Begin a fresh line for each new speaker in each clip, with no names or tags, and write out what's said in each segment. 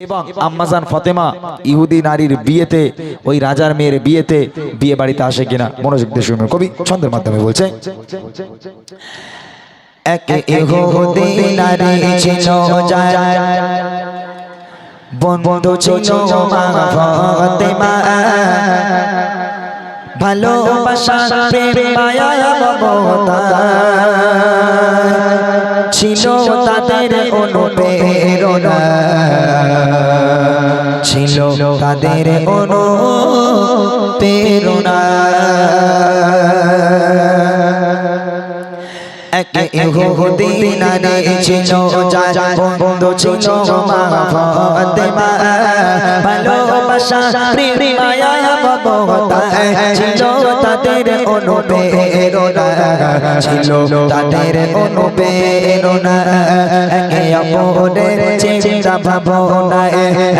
এবং আম্মাজান ফতেমা ইহুদি নারীর বিয়েতে ওই রাজার মেয়ের বিয়েতে বিয়ে বাড়িতে আসে কিনা মনোযোগ দিয়ে কবি ছন্দের মাধ্যমে বলছে। এক ইহুদি নারী ছিল বন্ধু ছিল মা ফতেমা ভালোবাসা প্রেম মায়া মমতা। ছিল তাদের অনুপ্রেরণা। ছিল তাদের অনুপ্রেরণা। এক ইহুদি নারী ছিল যার বন্ধু ছিল মা ফাতেমা। ভালোবাসা, প্রেম, মায়া, মমতা ছিল তাদের অনুপ্রেরণা ছিল, তাদের অনুপ্রেরণা একে অপরের চিন্তা ভাবনায়,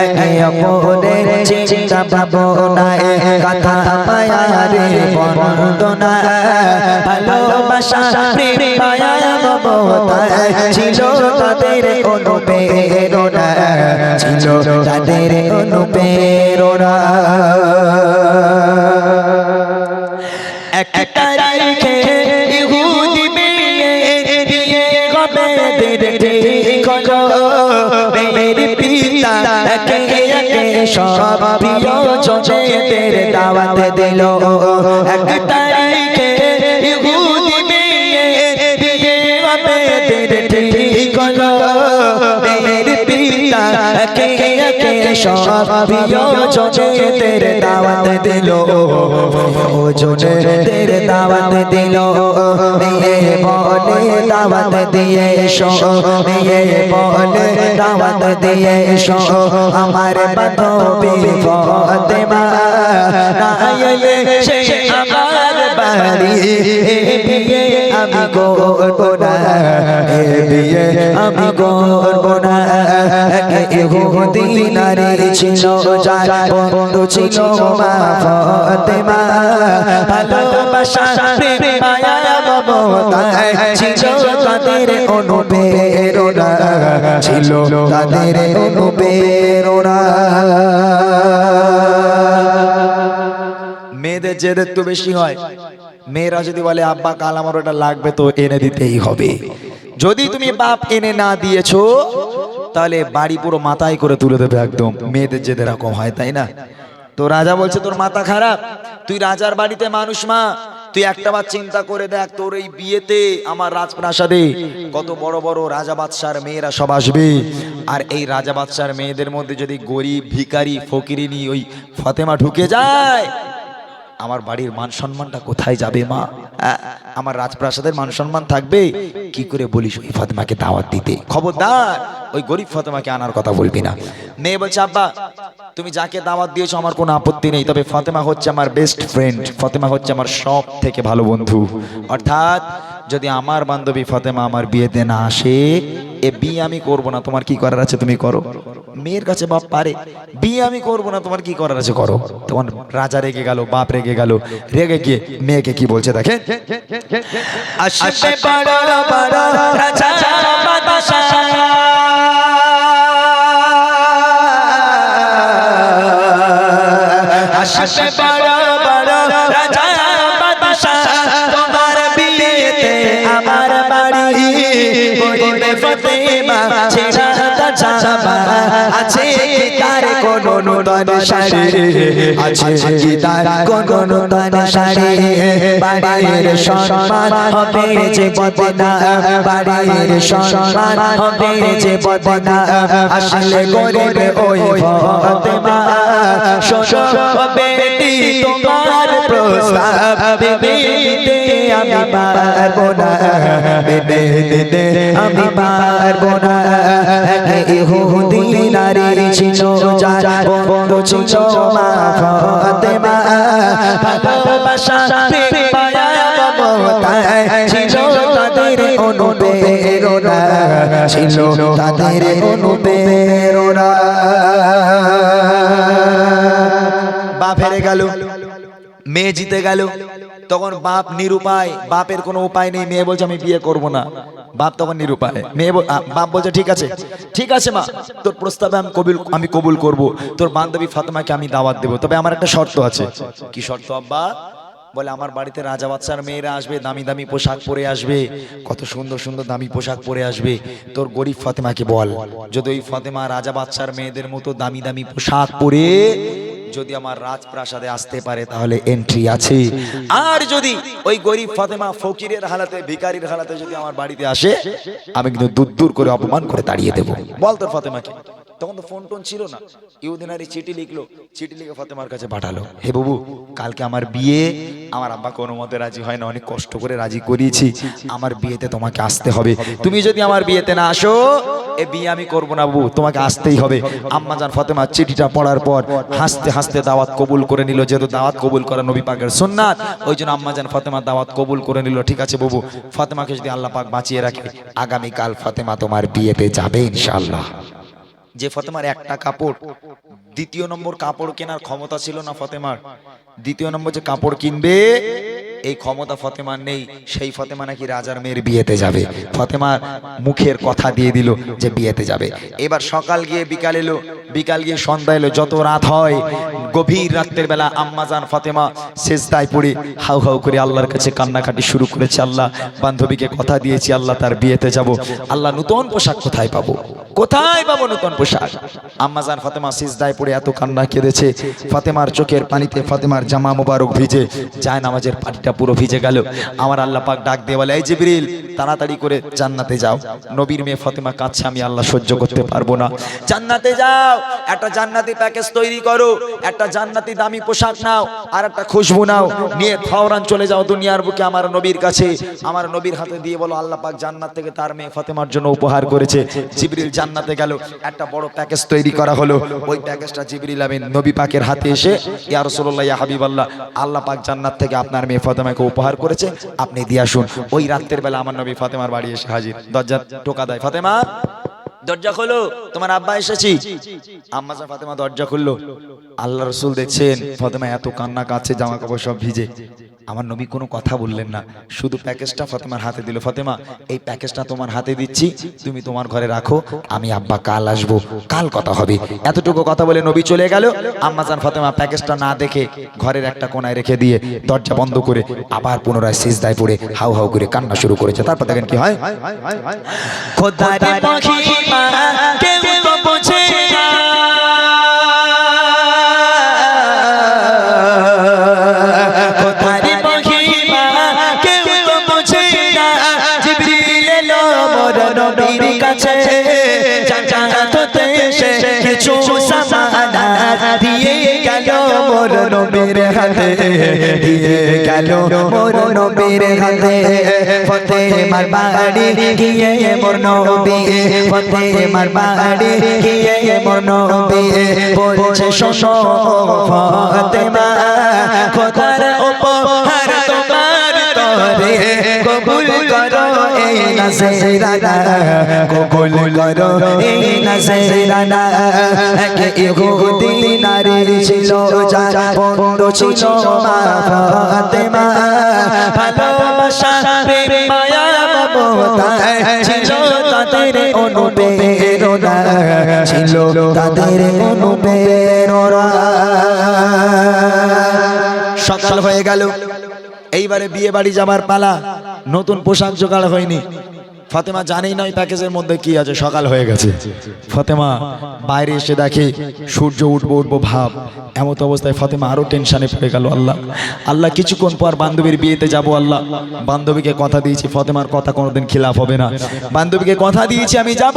একে অপরের চিন্তা ভাবনায়, কথা মায়া বন্দনা ভালোবাসা, প্রেম, মায়া মমতা ছিল, তাদের অনুপ্রেরণা ছিল, তাদের অনুপ্রেরণা একটা সব প্রিয় জনেদের দাওয়াত দিল। ও জনেদের দাওয়াত দিল। মেয়ে বলে দাওয়াত দিয়ে এসো। মেয়ে বলে দাওয়াত দিয়ে এসো। আমার বান্ধবী ফতেমা না। এলে সে আমি করব না ছিল যার বন্ধু ছিল মা ফতেমা। ভালোবাসা প্রেম মায়া মমতা ছিল তাদের অনুপ্রেরণা। ছিল তাদের অনুপ্রেরণা। মেয়েদের জেদ একটু বেশি হয়। মেয়েরা যদি বলে আব্বা কাল আমার ওটা লাগবে তো এনে দিতেই হবে। যদি তুমি বাপ এনে না দিয়েছ তাহলে বাড়ি পুরো মাথায় করে তুলে দেবে একদম। মেয়েদের জেদ এরকম হয়, তাই না? তো রাজা বলছে, তোর মাথা খারাপ। তুই রাজার বাড়িতে মানুষ মা। তুই একটা বার চিন্তা করে দেখ, তোর এই বিয়েতে আমার রাজপ্রাসাদে কত বড় বড় রাজা বাদশার মেয়েরা সব আসবে। আর এই রাজা বাদশার মেয়েদের মধ্যে যদি গরিব, ভিখারি, ফকিরিনি ওই ফতেমা ঢুকে যায় আমার বাড়ির মান সম্মানটা কোথায় যাবে, মা? আমার রাজপ্রাসাদের মান সম্মান থাকবে? কি করে বলিস ওই ফাতেমাকে দাওয়াত দিতে? খবরদার, ওই গরিব ফাতেমাকে আনার কথা বলবি না। মেয়ে বলছে, আব্বা, তুমি যাকে দাওয়াত দিয়েছ, আমার কোনো আপত্তি নেই। তবে ফাতেমা হচ্ছে আমার বেস্ট ফ্রেন্ড ফাতেমা হচ্ছে আমার সব থেকে ভালো বন্ধু। অর্থাৎ, যদি আমার বান্ধবী ফাতেমা আমার বিয়েতে না আসে এ বিয়ে আমি করব না তোমার কি করার আছে তুমি করো। মেয়ের কাছে বাপ পারে বিয়ে আমি করব না তোমার কি করার আছে করো। তখন রাজা রেগে গেল বাপ রেগে গেল রেগে গিয়ে মেয়েকে কি বলছে দেখেন আসবে বড় বড় রাজা আসবে বাড়ি ফতেমা ছেড়া যাবা আছে কি তার কোন নূতন শাড়ি? আছে কি তার কোন নূতন শাড়ি? বাড়ির সম্মান হবে যে বদনা বাড়ির সম্মান হবে যে বদনা আসলে গরিব ওই ফতেমা, শোনো, বেটি, তোমার প্রস্তাব না বেবিতে আমি পারব না নারী ছিল যার বন্ধু গেল। মেয়ে জিতে গেল। তখন বাপ নিরুপায়, বাপের কোনো উপায় নেই, মেয়ে বলছে, আমি বিয়ে করব না।
বাপ তখন নিরুপায়, মেয়ে বাপ বলছে, ঠিক আছে ঠিক আছে মা, তোর প্রস্তাবে আমি কবুল আমি কবুল করব। তোর বান্ধবী ফাতেমাকে আমি দাওয়াত দেবো। তবে আমার একটা শর্ত আছে। কি শর্ত, আব্বা? বলে, আমার বাড়িতে রাজা বাচ্চার মেয়েরা আসবে, দামি দামি পোশাক পরে আসবে, কত সুন্দর সুন্দর দামি পোশাক পরে আসবে। তোর গরিব ফাতেমাকে বল, যদি ওই ফাতেমা রাজা বাচ্চার মেয়েদের মতো দামি দামি পোশাক পরে, যদি আমার রাজপ্রাসাদে আসতে পারে, তাহলে এন্ট্রি আছে। আর যদি ওই গরিব ফাতেমা ফকিরের হালাতে ভিকারির হালাতে যদি আমার বাড়িতে আসে, আমি কিন্তু দূর দূর করে অপমান করে তাড়িয়ে দেবো। বল তোর ফাতেমাকে। তখন তো ফোন টোন ছিল না। ইউদিনারি চিঠি লিখলো। চিঠি লিখে ফাতেমার কাছে পাঠালো। হে বাবু, কালকে আমার বিয়ে, আমার আব্বা কোনো মতে রাজি হয় না, অনেক কষ্ট করে রাজি করিয়েছি। আমার বিয়েতে তোমাকে আসতে হবে। তুমি যদি আমার বিয়েতে না আসো, এ বিয়ে আমি করব না বাবু, তোমাকে আসতেই হবে। আম্মা জান ফাতেমা চিঠিটা পড়ার পর হাসতে হাসতে দাওয়াত কবুল করে নিল, যেহেতু দাওয়াত কবুল করা নবী পাকের সুন্নাত, ওই জন্য আম্মা জান ফাতেমা দাওয়াত কবুল করে নিল। ঠিক আছে বাবু, ফাতেমাকে যদি আল্লাহ পাক বাঁচিয়ে রাখে, আগামীকাল ফাতেমা তোমার বিয়েতে যাবে ইনশাআল্লাহ। যে ফতেমার একটা কাপড়। দ্বিতীয় নম্বর কাপড় কেনার ক্ষমতা ছিল না ফতেমার। দ্বিতীয় নম্বর যে কাপড় কিনবে এই ক্ষমতা ফতেমার নেই। সেই ফতেমা নাকি রাজার মেয়ের বিয়েতে যাবে। ফতেমার মুখের কথা দিয়ে দিল যে বিয়েতে যাবে। এবার সকাল গিয়ে বিকাল এলো। বিকাল গিয়ে সন্ধ্যা এলো। যত রাত হয় গভীর রাত্রের বেলা আম্মাজান ফাতেমা শেষদায় পড়ে হাউ হাউ করে আল্লাহর কাছে কান্নাকাটি শুরু করেছে আল্লাহ। বান্ধবীকে কথা দিয়েছি আল্লাহ তার বিয়েতে যাব। আল্লাহ নতুন পোশাক কোথায় পাবো? কোথায় পাবো নতুন পোশাক? আম্মাজান ফাতেমা সিজদায় পড়ে এত কান্না কেঁদেছে। ফাতেমার চোখের পানিতে ফাতেমার জামা মোবারক ভিজে যায় নামাজের পাটিটা পুরো ভিজে গেল। আমার আল্লাহ পাক ডাক দিয়ে বলে, এই জিবরিল, তাড়াতাড়ি করে জান্নাতে যাও। নবীর মেয়ে ফাতেমা কাছে আমি আল্লাহ সহ্য করতে পারব না। জান্নাতে যাও, একটা জান্নাতি প্যাকেজ তৈরি করো, একটা জান্নাতি দামি পোশাক নাও, আর একটা খুশবু নাও। নিয়ে ফাওরান চলে যাও দুনিয়ার বুকে আমার নবীর কাছে। আমার নবীর হাতে দিয়ে বলো, আল্লাহ পাক জান্নাত থেকে তার মেয়ে ফাতেমার জন্য উপহার করেছে। জিবরিল জান্নাতে গেল। একটা বড় প্যাকেজ তৈরি করা হলো। ওই প্যাকেজটা জিবরিল আমিন নবী পাকের হাতে এসে, ইয়া রাসূলুল্লাহ, ইয়া হাবিবাল্লাহ, আল্লাহ পাক জান্নাত থেকে আপনার মেয়ে ফাতেমাকে উপহার করেছে, আপনি দিয়ে আসুন। ওই রাতের বেলা আমার নবী ফাতেমার বাড়ি এসে হাজির। দরজা টোকা দেয়, ফাতেমা, দরজা খোলো, তোমার আব্বা এসেছি। আম্মা ফাতেমা দরজা খুললো, আল্লাহ রসুল দেখছেন, ফাতেমা এত কান্না কাছে জামা কাপড় সব ভিজে। আমার নবী কোনো কথা বললেন না। শুধু প্যাকেজটা ফাতেমার হাতে দিল, ফাতেমা, এই প্যাকেজটা তোমার হাতে দিচ্ছি, তুমি তোমার ঘরে রাখো, আমি আব্বা কাল আসব, কাল কথা হবে। এতটুকু কথা বলে নবী চলে গেল। আম্মা জান ফাতেমা প্যাকেজটা না দেখে ঘরের একটা কোনায় রেখে দিয়ে দরজা বন্ধ করে আবার পুনরায় সিজদায় পড়ে হাউ হাউ করে কান্না শুরু করেছে। তারপর দেখেন কি হয়?
না। নবীর হাতে দিয়ে গেল মোর নবীর হাতে। ফতেমার বাড়ি গিয়ে মোর নবী, ফতেমার বাড়ি গিয়ে মোর নবী। বলছে, শোনো ফতেমা, খোদার উপহার তোমার তরে। কবুল করো নজরানা, কবুল করো এই নজরানা। এক ইহুদি ছিল বন্ধু ছিল মা ভালোবাসা মায়া ছিল তাদের ছিল তাদের
সকাল হয়ে গেল, এইবারে বিয়ে বাড়ি যাবার পালা। নতুন পোশাক জোগাড় হয়নি। ফাতেমা জানেই না ওই প্যাকেজের মধ্যে কি আছে, সকাল হয়ে গেছে। ফাতেমা বাইরে এসে দেখে সূর্য উঠবো উঠবো ভাব, এমত অবস্থায় ফাতেমা আরও টেনশনে পড়ে গেল আল্লাহ। আল্লাহ কিছুক্ষণ পর বান্ধবীর বিয়েতে যাব আল্লাহ। বান্ধবীকে কথা দিয়েছি, ফাতেমার কথা কোনোদিন খিলাফ হবে না। বান্ধবীকে কথা দিয়েছি, আমি যাব।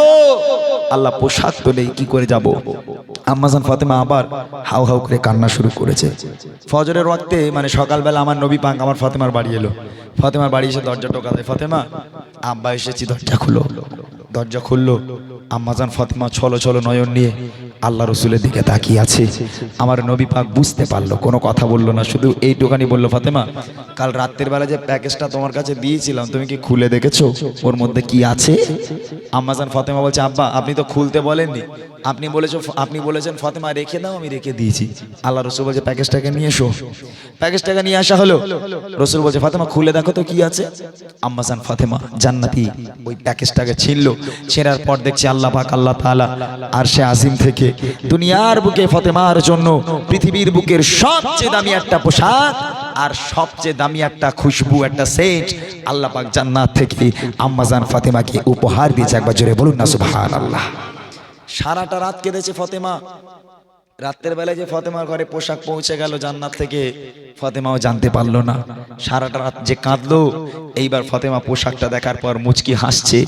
আল্লাহ পোশাক তো নেই, কি করে যাব? আম্মাজান ফাতেমা আবার হাউ হাউ করে কান্না শুরু করেছে। ফজরের রক্তে মানে সকালবেলা আমার নবী পাক আমার ফাতেমার বাড়ি এলো। ফাতেমার বাড়ি এসে দরজা টোকা দেয় ফাতেমা, আব্বা এসেছি। দরজা খুলো। দরজা খুললো। আম্মাজান ফাতিমা ছলো ছলো নয়ন নিয়ে আল্লাহ রসুলের দিকে তাকিয়ে আছে। আমার নবী পাক বুঝতে পারল, কোনো কথা বলল না, শুধু এইটুকানি বলল, ফাতেমা, কাল রাত্রের বেলা যে প্যাকেজটা তোমার কাছে দিয়েছিলাম, তুমি কি খুলে দেখেছ? ওর মধ্যে কি আছে? আম্মাজান ফাতেমা বলছে, আব্বা, আপনি তো খুলতে বলেননি। আপনি বলেছ, আপনি বলেছেন, ফাতেমা, রেখে দাও, আমি রেখে দিয়েছি। আল্লাহ রসুল বলছে, প্যাকেজটাকে নিয়ে এসো। প্যাকেজটাকে নিয়ে আসা হলো। রসুল বলছে, ফাতেমা, খুলে দেখো তো কি আছে? আম্মাজান ফাতেমা জান্নাতি ওই প্যাকেজটাকে ছিনলো। ছেঁড়ার পর দেখছি আল্লাহ পাক, আল্লাহ তাআলা আর সে আজিম থেকে দুনিয়ার বুকে ফতেমার জন্য পৃথিবীর বুকের সবচেয়ে দামি একটা পোশাক আর সবচেয়ে দামি একটা খুশবু, একটা সেট আল্লাহ পাক জান্নাত থেকে আম্মাজান ফাতেমাকে উপহার দিয়েছে। একবার জোরে বলুন না, সুবহানাল্লাহ। সারাটা রাত কেঁদেছে ফতেমা। রাত্রের বেলায় যে ফতেমার ঘরে পোশাক পৌঁছে গেল, জান্নাত থেকে ফতেমাও জানতে পারল না। সারাটা রাত যে কাঁদলো, এইবার ফতেমা পোশাকটা দেখার পর মুচকি হাসছে।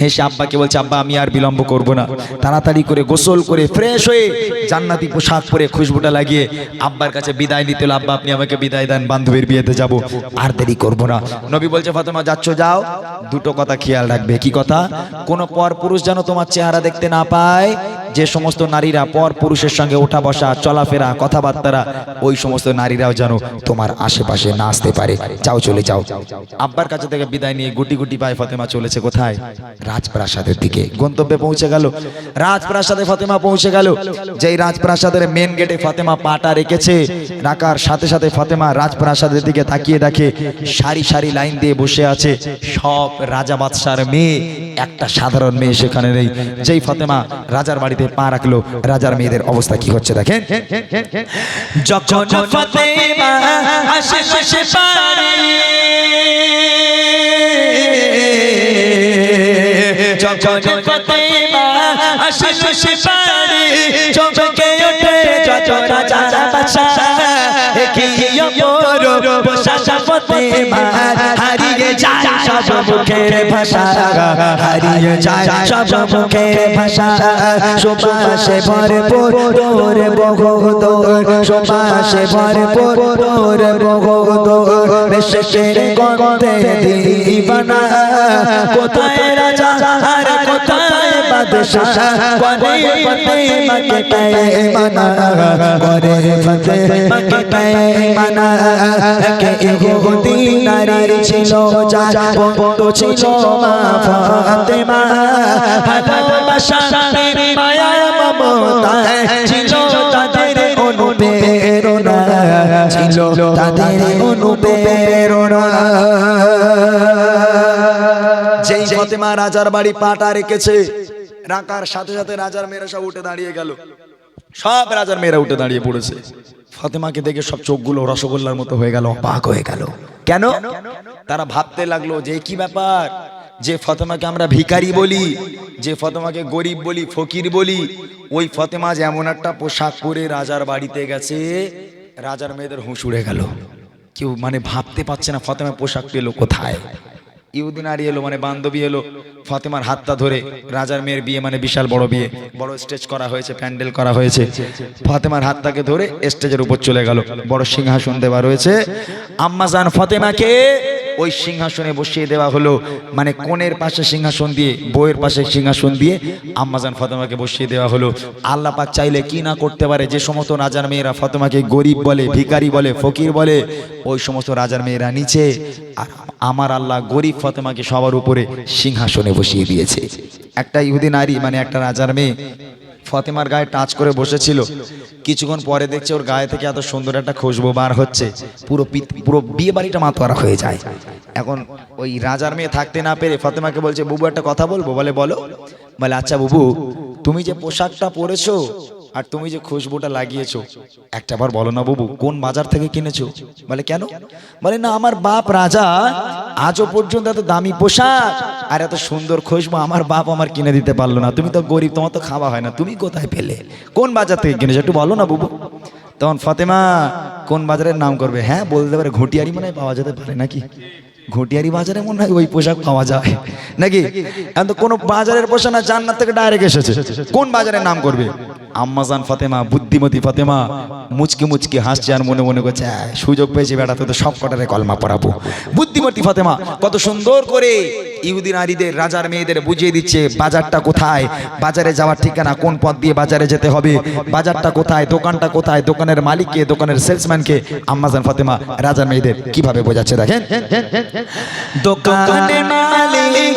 হেসে আব্বাকে বলছে, আব্বা, আমি আর বিলম্ব করব না। তাড়াতাড়ি করে গোসল করে ফ্রেশ হয়ে জান্নাতি পোশাক পরে খুশবুটা লাগিয়ে আব্বার কাছে বিদায় নিতে হলো। আব্বা, আপনি আমাকে বিদায় দেন, বান্ধবীর বিয়েতে যাব। আর দেরি করব না। নবী বলছে, ফতেমা, যাচ্ছ, যাও। দুটো কথা খেয়াল রাখবে। কি কথা? কোন পর পুরুষ যেন তোমার চেহারা দেখতে না পায় যে সমস্ত নারীরা পর পুরুষের সঙ্গে ওঠা বসা, চলাফেরা, কথাবার্তারা, ওই সমস্ত নারীরাও যেন তোমার আশেপাশে না আসতে পারে। যাও, চলে যাও। আব্বার কাছে থেকে বিদায় নিয়ে গুটি গুটি পায়ে ফাতেমা চলেছে কোথায়? রাজপ্রাসাদের দিকে। গন্তব্যে পৌঁছে গেল। রাজপ্রাসাদে ফাতেমা পৌঁছে গেল। যেই রাজপ্রাসাদের মেন গেটে ফাতেমা পাটা রেখেছে, রাখার সাথে সাথে ফাতেমা রাজপ্রাসাদের দিকে তাকিয়ে দেখে, সারি সারি লাইন দিয়ে বসে আছে সব রাজা বাদশার মেয়ে। একটা সাধারণ মেয়ে সেখানে নেই। যেই ফাতেমা রাজার বাড়িতে পা রাখল, রাজার মেয়েদের অবস্থা কি হচ্ছে দেখেন?
যখন ফতেমা আশেপাশে পারে, যখন ফতেমা আশেপাশে পারে, চমকে ওঠে যত রাজা বাদশা কি অপর বসা হারিয়ে যায় সব মুখের ভাষা। হারিয়ে যায় সব মুখের ভাষা। সুবাসে ভরপুর তোর বগদোর সুবাসে ভরপুর তোর বগদোর বেশের গন্ধে দিবানা। কোথায়
যেই ফাতেমা রাজার বাড়ি পাটা রেখেছে রাখার সাথে সাথে রাজার মেয়েরা সব উঠে দাঁড়িয়ে গেল। সব রাজার মেয়েরা উঠে দাঁড়িয়ে পড়েছে। ফাতেমাকে দেখে সব চোখগুলো রসগোল্লার মতো হয়ে গেল, অবাক হয়ে গেল। কেন? তারা ভাবতে লাগল যে কি ব্যাপার? যে ফতেমাকে আমরা ভিখারি বলি, যে ফতেমাকে গরিব বলি, ফকির বলি, ওই ফতেমা যেমন একটা পোশাক পরে রাজার বাড়িতে গেছে, রাজার মেয়েদের হুঁশ উড়ে গেল। কেউ মানে ভাবতে পারছে না ফতেমা পোশাক পেল কোথায়। ইহুদি নারী এলো মানে বান্ধবী এলো, ফাতেমার হাতটা ধরে রাজার মেয়ের বিয়ে মানে বিশাল বড় বিয়ে, বড় স্টেজ করা হয়েছে, প্যান্ডেল করা হয়েছে। ফাতেমার হাতটাকে ধরে স্টেজের উপর চলে গেল। বড় সিংহাসন দেওয়া রয়েছে। আম্মাজান ফাতেমাকে ওই সিংহাসনে বসিয়ে দেওয়া হলো। মানে কোণের পাশে সিংহাসন দিয়ে, বইয়ের পাশে সিংহাসন দিয়ে আম্মাজান ফাতেমাকে বসিয়ে দেওয়া হলো। আল্লাহ পাক চাইলে কি না করতে পারে, যে সমস্ত রাজার মেয়েরা ফাতেমাকে গরিব বলে, ভিখারি বলে, ফকির বলে, ওই সমস্ত রাজার মেয়েরা নিচে আর আমার আল্লাহ গরিব ফাতেমাকে সবার উপরে সিংহাসনে বসিয়ে দিয়েছে। একটা ইহুদি নারী মানে একটা রাজার মেয়ে ফতেমার গায়ে টাচ করে বসেছিল। কিছুক্ষণ পরে দেখছে ওর গায়ে থেকে এত সুন্দর একটা খুশবু বার হচ্ছে। পুরো পুরো বিয়ে বাড়িটা মাতোয়ারা হয়ে যায়। এখন ওই রাজার মেয়ে থাকতে না পেরে ফতেমাকে বলছে, বুবু, একটা কথা বলব? বলে, বলো। বলে আচ্ছা বুবু, তুমি যে পোশাকটা পরেছো আর তুমি যে খুশবুটা লাগিয়েছো, একটা বার বলো না বাবু, কোন বাজার থেকে কিনেছো? বলে, কেন? বলে, না, আমার বাপ রাজা আজও পর্যন্ত এত দামি পোশাক। আর এত সুন্দর খুশবু আমার বাপ আমার কিনে দিতে পারল না। তুমি তো গরিব, তোমার তো খাওয়া হয় না। তুমি কোথায় পেলে? কোন বাজার থেকে কিনেছো? একটু বলো না, বাবু। তখন ফাতেমা কোন বাজারের নাম করবে? হ্যাঁ বলতে পারে ঘটিয়ারি মনে হয় পাওয়া যেতে পারে নাকি? ঘটিয়ারি বাজারে মনে হয় ওই পোশাক পাওয়া যায়। নাকি? এখন তো কোনো বাজারের পোশাক না, জান্নাত থেকে ডাইরেক্ট এসেছে। কোন বাজারের নাম করবে? আম্মাজান ফাতেমা বুদ্ধিমতী ফাতেমা মুচকি মুচকি হাসছে আর মনে মনে করছে "আহ, সুযোগ পেয়েছে বেটা তো সব কটারে কলমা পড়াবো। বুদ্ধিমতী ফাতেমা কত সুন্দর করে ইহুদি নারীদের রাজার মেয়েদের বুঝিয়ে দিচ্ছে বাজারটা কোথায়? বাজারে যাওয়ার ঠিকানা কোন পথ দিয়ে বাজারে যেতে হবে? বাজারটা কোথায়? দোকানটা কোথায়? দোকানের মালিককে দোকানের সেলসম্যানকে আম্মাজান ফাতেমা রাজার মেয়েদের কীভাবে বোঝাচ্ছে দেখেন?
দোকানে মালিক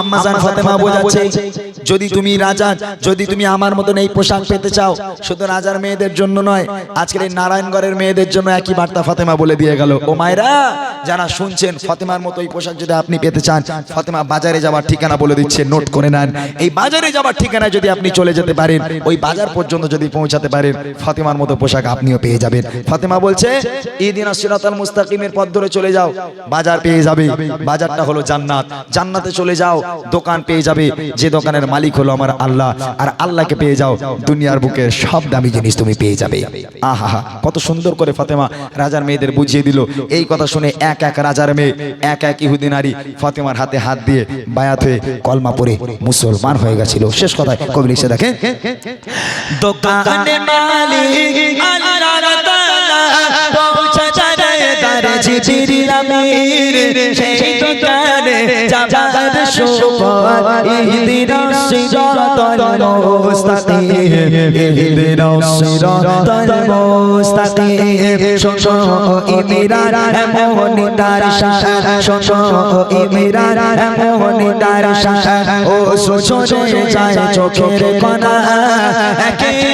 আম্মাজান ফাতেমা বোঝাচ্ছে যদি তুমি রাজা যদি তুমি আমার মতন এই পোশাক পেতে চাও শুধু রাজার মেয়েদের জন্য নয় আজকের এই নারায়ণগড়ের মেয়েদের জন্য একই বার্তা ফাতেমা বলে দিয়ে গেল। ও মায়েরা যারা শুনছেন ফাতেমার মতো এই পোশাক যদি আপনি পেতে চান ফাতেমা বাজারে যাওয়ার ঠিকানা বলে দিচ্ছে নোট করে নেন। এই বাজারে যাওয়ার ঠিকানায় যদি আপনি চলে যেতে পারেন ওই বাজার পর্যন্ত যদি পৌঁছাতে পারেন ফাতেমার মতো পোশাক আপনিও পেয়ে যাবেন। ফাতেমা বলছে ইদিন সিরাতাল মুস্তাকিমের পথ ধরে চলে যাও বাজার পেয়ে যাবে বাজারটা হলো জান্নাত জান্নাতে চলে যাও দোকান পেয়ে যাবে। যে দোকানের মালিক হলো আমার আল্লাহ। আর আল্লাহকে পেয়ে যাও, দুনিয়ার বুকের সব দামি জিনিস তুমি পেয়ে যাবে। আহা, কত সুন্দর করে ফাতেমা রাজার মেয়েদের বুঝিয়ে দিল। এই কথা শুনে এক এক রাজার মেয়ে, এক এক ইহুদি নারী ফাতেমার হাতে হাত দিয়ে বায়াত হয়ে কলমা পরে মুসলমান হয়ে গেছিল। শেষ কথায় কবি লিখছে দেখেন,
দোকানে মালিক আল্লাহ জিবরিল আমির সেই দোকানে যাবার সুপথ ইহদিনাস সিরাতাল মুস্তাকিম ইহদিনাস সিরাতাল মুস্তাকিম শোনো ইমিরান এমন তার শান শোনো ইমিরান এমন তার শান ও সোচনে যায় চোখের কণা। একে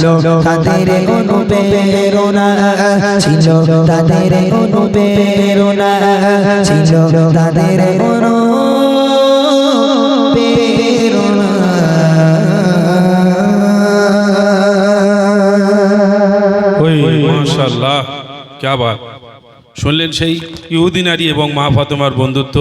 ছিল তাদের অনুপ্রেরণা, ছিল তাদের অনুপ্রেরণা, ছিল তাদের
ওই মাশাল্লাহ ক্যা বাত? শুনলেন সেই ইহুদি নারী এবং মা ফাতেমার বন্ধুত্ব?